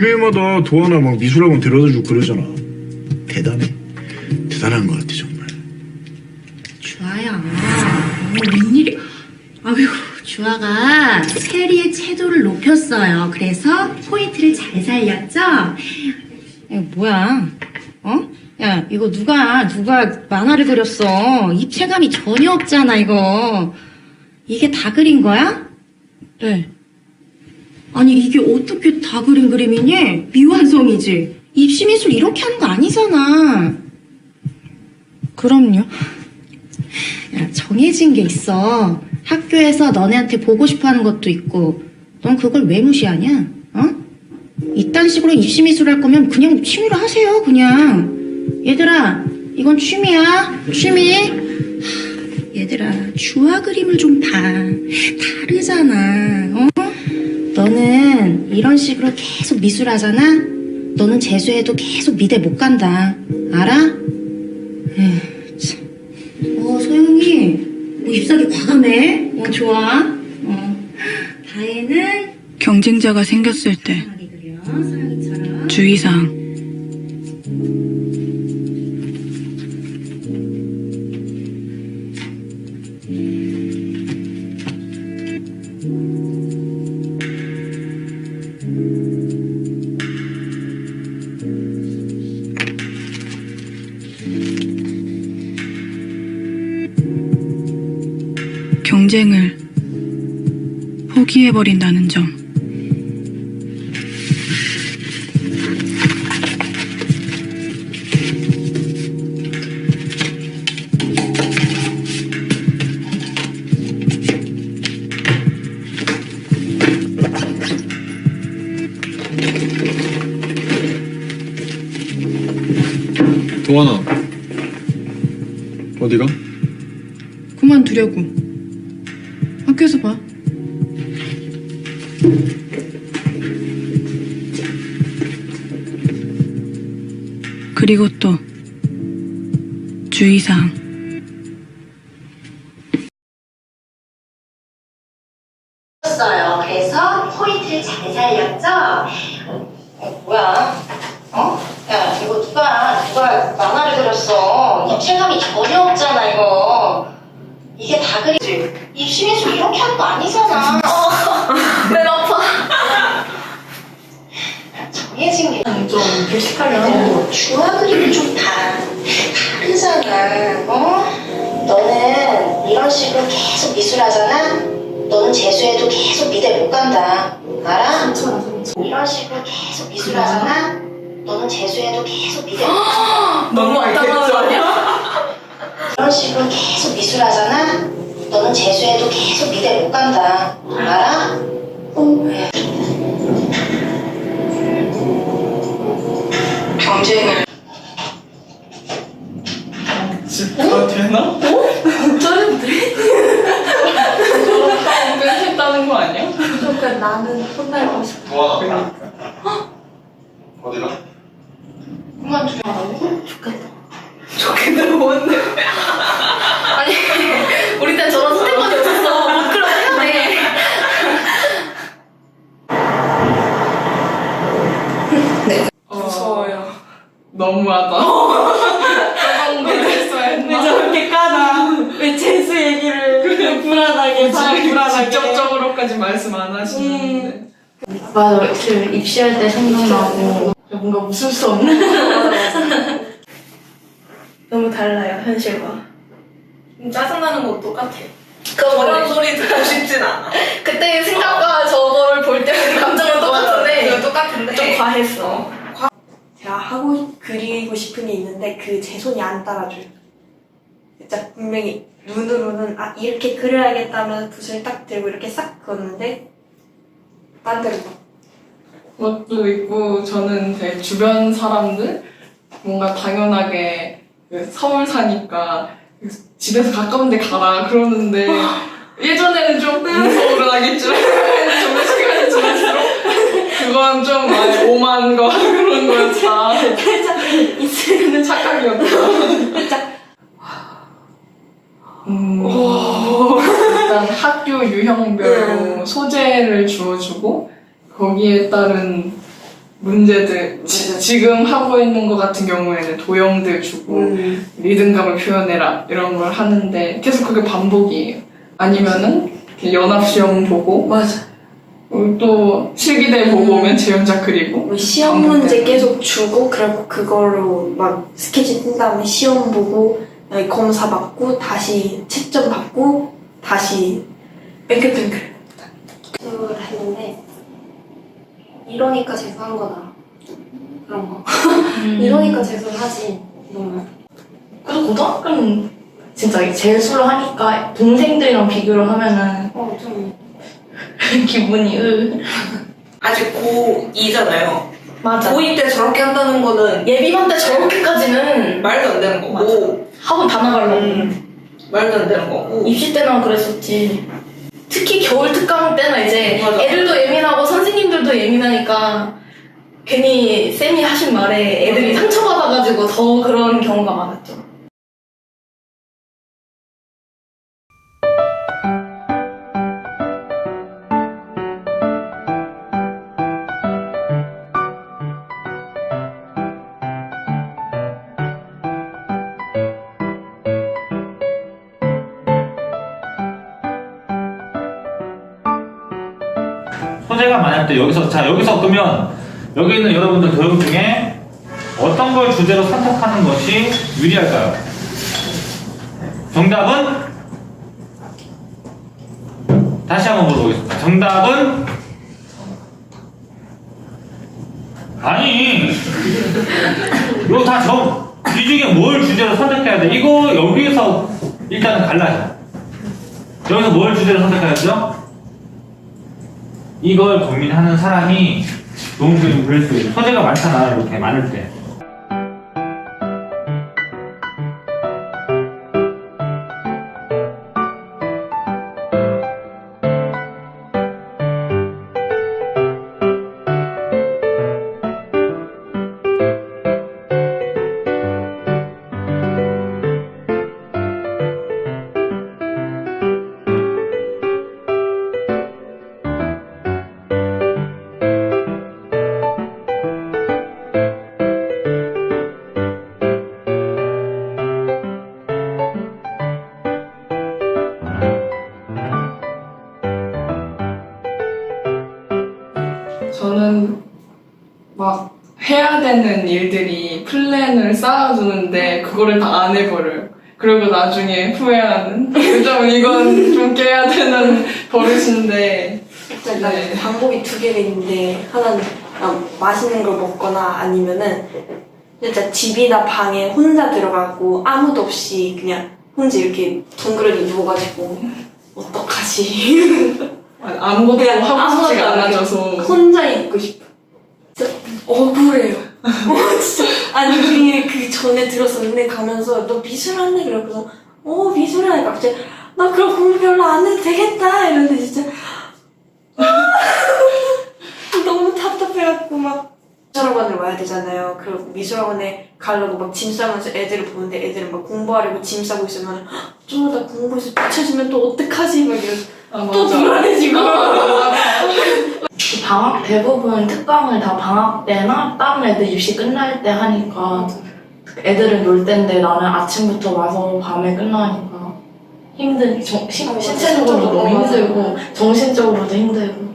매일마다 도하나 막 미술학원 데려다 주고 그러잖아. 대단해. 대단한 것 같아 정말. 주아야, 어, 웬일이? 아유, 주아가 세리의 채도를 높였어요. 그래서 포인트를 잘 살렸죠? 이거 뭐야? 어? 야, 이거 누가, 누가 만화를 그렸어? 입체감이 전혀 없잖아, 이거. 이게 다 그린 거야? 네. 아니, 이게 어떻게 다 그린 그림이니? 미완성이지? 입시미술 이렇게 하는 거 아니잖아. 그럼요. 야, 정해진 게 있어. 학교에서 너네한테 보고 싶어 하는 것도 있고, 넌 그걸 왜 무시하냐? 어? 이딴 식으로 입시미술 할 거면 그냥 취미로 하세요, 그냥. 얘들아, 이건 취미야. 취미. 하, 얘들아, 주화 그림을 좀 봐. 다르잖아, 어? 너는 이런 식으로 계속 미술 하잖아? 너는 재수해도 계속 미대 못 간다. 알아? 에휴, 참. 어, 소영이, 뭐 잎사귀 과감해. 어, 좋아. 어, 다혜는 경쟁자가 생겼을 때 그려. 서영이처럼. 주의사항. 경쟁을 포기해버린다는 점. 도하나 어디가? 그만두려고. 그리고 또 주의사항. 불식하면 주화 그림을 좀 봐. 다르잖아. 어? 너는 이런 식으로 계속 미술 하잖아? 너는 재수해도 계속 미대 못 간다. 알아? 이런 식으로 계속 미술 하잖아? 너는 재수해도 계속 미대 못 간다. 너무 알겠죠? 이런 식으로 계속 미술 하잖아? 너는 재수해도 계속 미대 못 간다. 알아? 경 쟁을 다 되나? 쩌는데? 했다는 거 아니야? 그러니까 나는 혼날고 싶어 도하나 어디가? 그만두라고? 좋겠다 뭔데? 아니 우리 때 저런 스태프가 없었어 못 그러면 해야 돼 무서워요 너무하다. 했나? 저렇게 까나 왜 재수 얘기를 불안하게 굳이 직접적으로까지 말씀 안 하시는데. 맞아 그 입시할 때 생각나고 뭔가 웃을 수 없는 너무 달라요 현실과. 짜증나는 건 똑같아 그런 저런 소리 듣고 싶진 않아. 그때 생각과 저거를 볼 때 감정은 똑같은데 이거 똑같은데. 좀 과했어. 과- 제가 하고 그리고 싶은 게 있는데 그 제 손이 안 따라줘요. 진짜 분명히 눈으로는 아 이렇게 그려야겠다면서 붓을 딱 들고 이렇게 싹 그었는데 막. 그것도 있고 저는 제 주변 사람들 뭔가 당연하게 그 서울 사니까 집에서 가까운 데 가라 그러는데 예전에는 좀 서울은 하겠지만 좀 시간이 지날수록 그건 좀 많이 오만 거 거였다 있으면 착각이었다 음, 일단 학교 유형별로 소재를 주어주고 거기에 따른 문제들 지, 지금 하고 있는 것 같은 경우에는 도형들 주고 음. 리듬감을 표현해라 이런 걸 하는데 계속 그게 반복이에요. 아니면은 이렇게 연합 시험 보고 맞아. 그리고 또 실기대 보고 오면 재연작 그리고? 뭐 시험 문제 계속 주고 그리고 그걸로 막 스케치 뜬 다음에 시험 보고 검사 받고 다시 채점 받고 다시 뱅글뱅글 을 했는데 이러니까 재수한 거다. 그런 거. 이러니까 재수를 하지 너무 그래서 고등학교는 진짜 재수를 하니까 동생들이랑 비교를 하면은 어 좀 기분이. 으 아직 고2잖아요. 맞아. 고2 때 저렇게 한다는 거는 예비반 때 저렇게까지는 말도 안 되는 거고, 학원 다 나가려고. 음, 말도 안 되는 거고. 입시 때는 그랬었지. 특히 겨울 특강 때는 이제 맞아. 애들도 예민하고 선생님들도 예민하니까 괜히 쌤이 하신 말에 애들이 상처받아가지고 더 그런 경우가 많았죠 소재가 만약 또 여기서 자 여기서 그러면 여기 있는 여러분들 교육 중에 어떤 걸 주제로 선택하는 것이 유리할까요? 정답은 다시 한번 물어보겠습니다. 정답은 아니 이거 다저이 중에 뭘 주제로 선택해야 돼? 이거 여기에서 일단은 갈라져. 여기서 뭘 주제로 선택해야죠? 이걸 고민하는 사람이 도움이 좀될수 있어. 소재가 많잖아, 이렇게 많을 때. 쌓아두는데 그거를 다 안 해버려요. 그리고 나중에 후회하는. 좀 이건 좀 깨야 되는 버릇인데. 일단 네. 방법이 두 개가 있는데 하나는 그냥 맛있는 걸 먹거나 아니면은 진짜 집이나 방에 혼자 들어가고 아무도 없이 그냥 혼자 이렇게 둥그러니 누워가지고 어떡하지 아무것도 그냥 하고 싶지가 아무것도 안 않아져서. 혼자 있고 싶어 진짜 억울해요 아니 우리 그 전에 들었었는데 가면서 너 미술할래? 그래서 어 미술 하니까 갑자기 나 그럼 공부 별로 안 해도 되겠다 이러는데 진짜 너무 답답해갖고 막 미술학원을 와야 되잖아요. 그리고 미술학원에 가려고 막 짐 싸면서 애들을 보는데 애들은 막 공부하려고 짐 싸고 있으면 좀 이따 공부해서 붙여지면 또 어떡하지? 막 이러면서 아, 또 맞아. 불안해지고 방학 대부분 특강을 다 방학 때나 다른 애들 입시 끝날 때 하니까 애들은 놀 때인데 나는 아침부터 와서 밤에 끝나니까 힘든 정, 신, 어, 맞아. 신체적으로도 너무 어, 맞아. 힘들고 정신적으로도 힘들고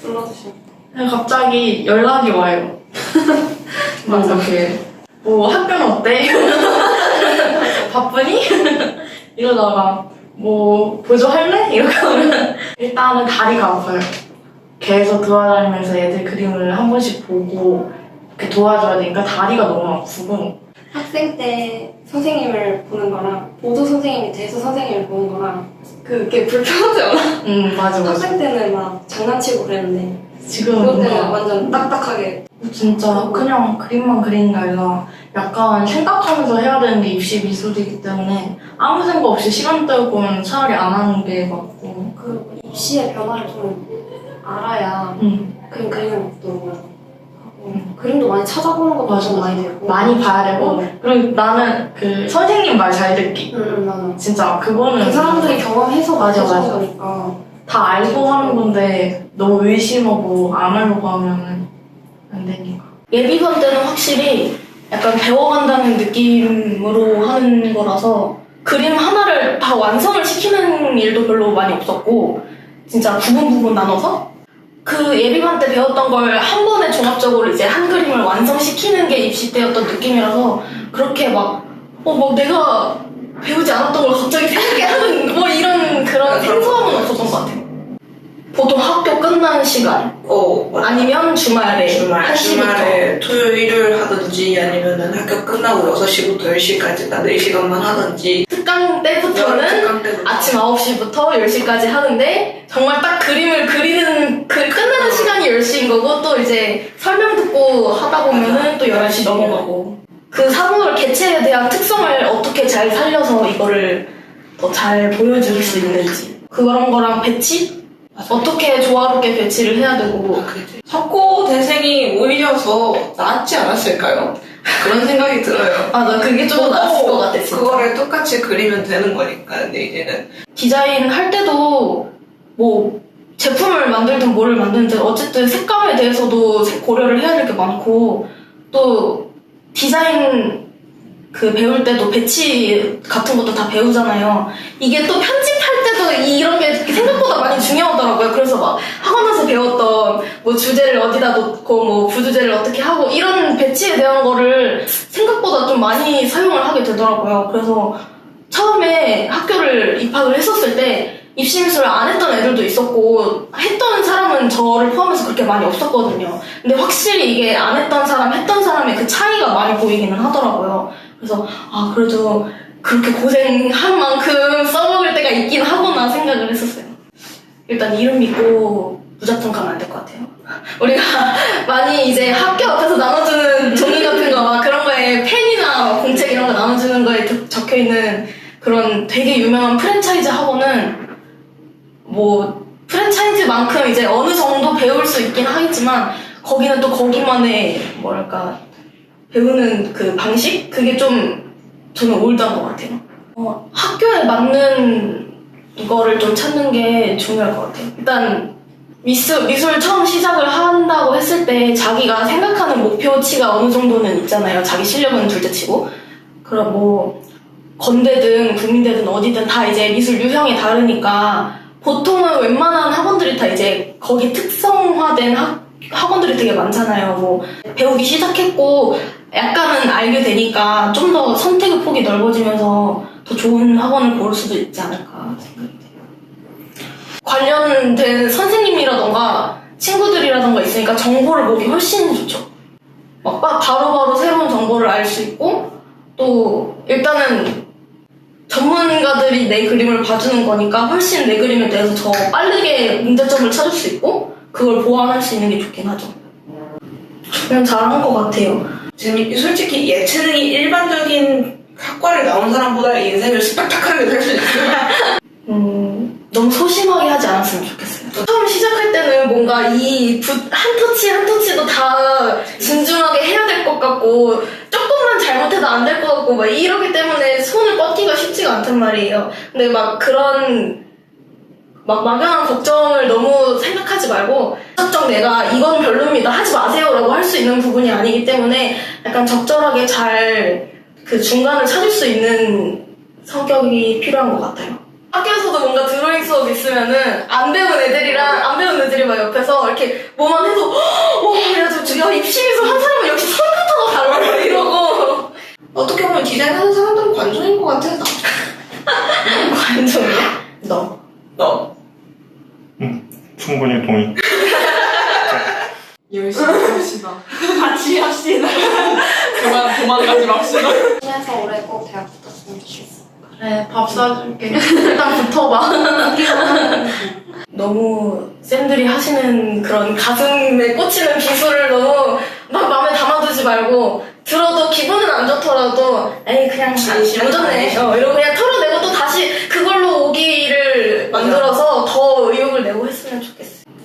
불러주시면 그냥 갑자기 연락이 와요 막 이렇게 뭐 학교는 어때? 바쁘니? 이러다가 뭐 보조할래? 이렇게 하면 일단은 다리가 아파요 계속 돌아다니면서 애들 그림을 한 번씩 보고 이렇게 도와줘야 되니까 다리가 너무 아프고 학생 때 선생님을 보는 거랑 보조 선생님이 재수 선생님을 보는 거랑 그게 불편하지 않아? 음 맞아 맞아 학생 때는 막 장난치고 그랬는데 지금 그것 때는 뭔가 완전 딱딱하게 진짜 그냥 그림만 그리는 게 아니라 약간 생각하면서 해야 되는 게 입시 미술이기 때문에 아무 생각 없이 시간 때우고는 차라리 안 하는 게 맞고 그 입시의 변화를 좀 알아야 음. 그림 그리는 것도 하고 그림도 많이 찾아보는 것도 맞아, 좀. 많이 되고 많이 봐야 되고 그리고 나는 그 선생님 말 잘 듣기 응, 응, 맞아. 진짜 그거는 그 사람들이 경험해서 맞아, 맞아, 맞아. 거니까 다 알고 하는 건데 너무 의심하고 안 하려고 하면은 안 되니까. 예비반 때는 확실히 약간 배워간다는 느낌으로 하는 거라서 그림 하나를 다 완성을 시키는 일도 별로 많이 없었고 진짜 부분 부분 나눠서 그 예비반 때 배웠던 걸 한 번에 종합적으로 이제 한 그림을 완성시키는 게 입시 때였던 느낌이라서 그렇게 막, 어, 막 내가 배우지 않았던 걸 갑자기 생각해 하는 끝나는 시간? 어, 맞아. 아니면 주말에 주말, 한 시부터? 주말에 토요일, 일요일 하든지 아니면은 학교 끝나고 6시부터 10시까지 딱 4시간만 하든지. 특강 때부터는 특강 때부터. 아침 9시부터 10시까지 하는데 정말 딱 그림을 그리는 그 끝나는 시간이 10시인 거고 또 이제 설명 듣고 하다 보면은 또 11시 넘어가고. 그 사물 개체에 대한 특성을 어떻게 잘 살려서 이거를 더 잘 보여줄 수 있는지. 그런 거랑 배치? 어떻게 조화롭게 배치를 해야 되고 석고 대생이 오히려 더 낫지 않았을까요? 그런 생각이 들어요. 아 나 그게 좀더 나았을 것 같아 진짜 그거를 똑같이 그리면 되는 거니까, 근데 이제는. 디자인 할 때도 뭐 제품을 만들든 뭐를 만들든 어쨌든 색감에 대해서도 색- 고려를 해야 될 게 많고 또 디자인 그 배울 때도 배치 같은 것도 다 배우잖아요. 이게 또 때도 이런 게 생각보다 많이 중요하더라고요. 그래서 막 학원에서 배웠던 뭐 주제를 어디다 놓고 뭐 부주제를 어떻게 하고 이런 배치에 대한 거를 생각보다 좀 많이 사용을 하게 되더라고요. 그래서 처음에 학교를 입학을 했었을 때 입시 미술을 안 했던 애들도 있었고 했던 사람은 저를 포함해서 그렇게 많이 없었거든요. 근데 확실히 이게 안 했던 사람, 했던 사람의 그 차이가 많이 보이기는 하더라고요. 그래서 아 그래도 그렇게 고생한 만큼 써먹을 때가 있긴 하구나 생각을 했었어요. 일단 이름 믿고 무작정 가면 안 될 것 같아요. 우리가 많이 이제 학교 앞에서 나눠주는 종이 같은 거 막 그런 거에 펜이나 공책 이런 거 나눠주는 거에 적혀 있는 그런 되게 유명한 프랜차이즈 학원은 뭐 프랜차이즈만큼 이제 어느 정도 배울 수 있긴 하겠지만 거기는 또 거기만의 뭐랄까 배우는 그 방식 그게 좀 저는 올드한 것 같아요. 어, 학교에 맞는 거를 좀 찾는 게 중요할 것 같아요. 일단 미술, 미술 처음 시작을 한다고 했을 때 자기가 생각하는 목표치가 어느 정도는 있잖아요. 자기 실력은 둘째 치고. 그럼 뭐, 건대든 국민대든 어디든 다 이제 미술 유형이 다르니까 보통은 웬만한 학원들이 다 이제 거기 특성화된 학, 학원들이 되게 많잖아요. 뭐, 배우기 시작했고 약간은 알게 되니까 좀 더 선택의 폭이 넓어지면서 더 좋은 학원을 고를 수도 있지 않을까 생각이 돼요. 관련된 선생님이라던가 친구들이라던가 있으니까 정보를 보기 훨씬 좋죠. 막 바- 바로바로 새로운 정보를 알 수 있고 또 일단은 전문가들이 내 그림을 봐주는 거니까 훨씬 내 그림에 대해서 더 빠르게 문제점을 찾을 수 있고 그걸 보완할 수 있는 게 좋긴 하죠. 그냥 잘한 것 같아요. 지금 솔직히 예체능이 일반적인 학과를 나온 사람보다 인생을 스펙타클하게 살수 있어요. 음, 너무 소심하게 하지 않았으면 좋겠어요. 처음 시작할 때는 뭔가 이붓한 터치 한 터치도 다 진중하게 해야 될 것 같고 조금만 잘못해도 안 될 것 같고 막 이러기 때문에 손을 뻗기가 쉽지가 않단 말이에요. 근데 막 그런 막 막연한 걱정을 너무 생각하지 말고 적정 내가 이건 별로입니다 하지 마세요라고 할 수 있는 부분이 아니기 때문에 약간 적절하게 잘 그 중간을 찾을 수 있는 성격이 필요한 것 같아요. 학교에서도 뭔가 드로잉 수업 있으면은 안 배운 애들이랑 안 배운 애들이 막 옆에서 이렇게 뭐만 해도 와 이래가지고 야 입시미술 한 사람은 역시 손부터가 달라 이러고 어떻게 보면 디자인하는 사람들은 관종인 것 같아, 나. 관종이야? 너 너. 충분히 동의. 열심히 합시다. 같이 합시다. 그만 도망가지 맙시다. 그래서 올해 꼭 대학 붙었으면 좋겠어. 그래 밥 사줄게 일단 붙어봐 너무 쌤들이 하시는 그런 가슴에 꽂히는 기술을 너무 막 마음에 담아두지 말고 들어도 기분은 안 좋더라도 에이 그냥 진심은 안 좋네 아니지. 어, 이러고 그냥 털어내고 또 다시 그걸로 오기를 만들어서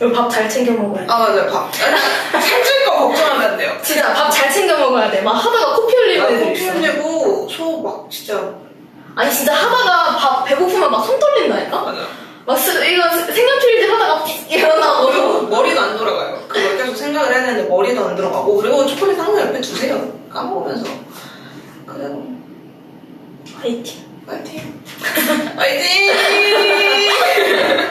그럼 밥잘 챙겨 먹어야 돼. 아, 맞아요, 밥. 살찔 거 걱정하면 안 돼요. 진짜 밥 잘 챙겨 먹어야 돼. 막 하다가 코피 흘리고. 아, 코피 흘리고, 소 막 진짜. 아니, 진짜 하다가 밥 배고프면 막 손 떨린다니까? 맞아. 막 쓰, 이거 생각틀리지 하다가 픽 일어나고. 머리도 안 돌아가요. 그걸 계속 생각을 해야 되는데 머리도 안 들어가고. 그리고 초콜릿 항상 옆에 두세요. 까먹으면서. 그래요. 화이팅. 화이팅. 화이팅!